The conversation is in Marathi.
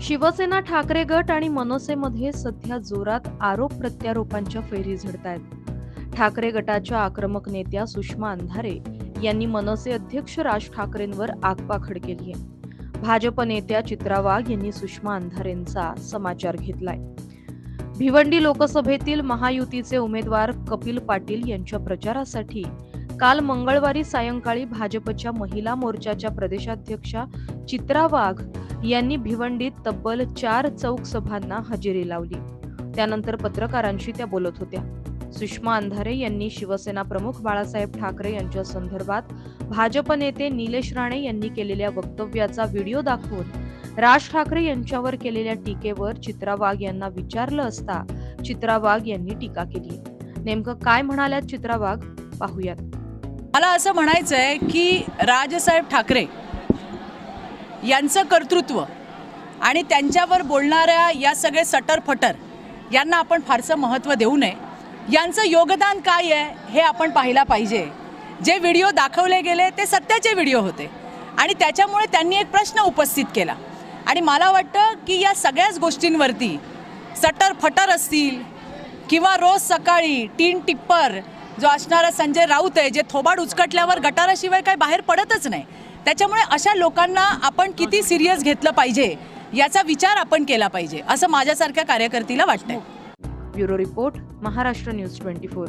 शिवसेना ठाकरे गट आणि मनसेमध्ये सध्या जोरात आरोप प्रत्यारोपांच्या फेरी झडत आहेत ठाकरे गटाच्या आक्रमक नेत्या सुषमा अंधारे यांनी मनसे अध्यक्ष राज ठाकरेंवर आगपाखड केली आहे. भाजप नेत्या चित्रा वाघ यांनी सुषमा अंधारेंचा समाचार घेतलाय. भिवंडी लोकसभेतील महायुतीचे उमेदवार कपिल पाटील यांच्या प्रचारासाठी काल मंगळवारी सायंकाळी भाजपच्या महिला मोर्चाच्या प्रदेशाध्यक्षा चित्रा वाघ यांनी भिवंडीत तब्बल चार चौक सभांना हजेरी लावली. त्यानंतर पत्रकारांशी त्या बोलत होत्या. सुषमा अंधारे यांनी शिवसेना प्रमुख बाळासाहेब ठाकरे यांच्या संदर्भात भाजप नेते निलेश राणे यांनी केलेल्या वक्तव्याचा व्हिडिओ दाखवून राज ठाकरे यांच्यावर केलेल्या टीकेवर चित्रा वाघ यांना विचारलं असता चित्रा वाघ यांनी टीका केली. नेमकं काय म्हणाल्यात चित्रा वाघ पाहूयात. मला असं म्हणायचं आहे की राजसाहेब ठाकरे यांचं कर्तृत्व आणि त्यांच्यावर बोलणाऱ्या या सगळे सटरफटर यांना आपण फारसं महत्त्व देऊ नये. यांचं योगदान काय आहे हे आपण पाहिला पाहिजे. जे व्हिडिओ दाखवले गेले ते सत्याचे व्हिडिओ होते. आणि त्याच्यामुळे त्यांनी एक प्रश्न उपस्थित केला. आणि मला वाटतं की या सगळ्याच गोष्टींवरती सटर फटर असतील किंवा रोज सकाळी टीन टिप्पर जो असणारा संजय राऊत आहे जे थोबाड उचकटल्यावर गटाराशिवाय काही बाहेर पडतच नाही. त्याच्यामुळे अशा लोकांना आपण किती सिरियस घेतलं पाहिजे याचा विचार आपण केला पाहिजे असं माझ्यासारख्या कार्यकर्तीला वाटतंय. Bureau report Maharashtra news twenty four.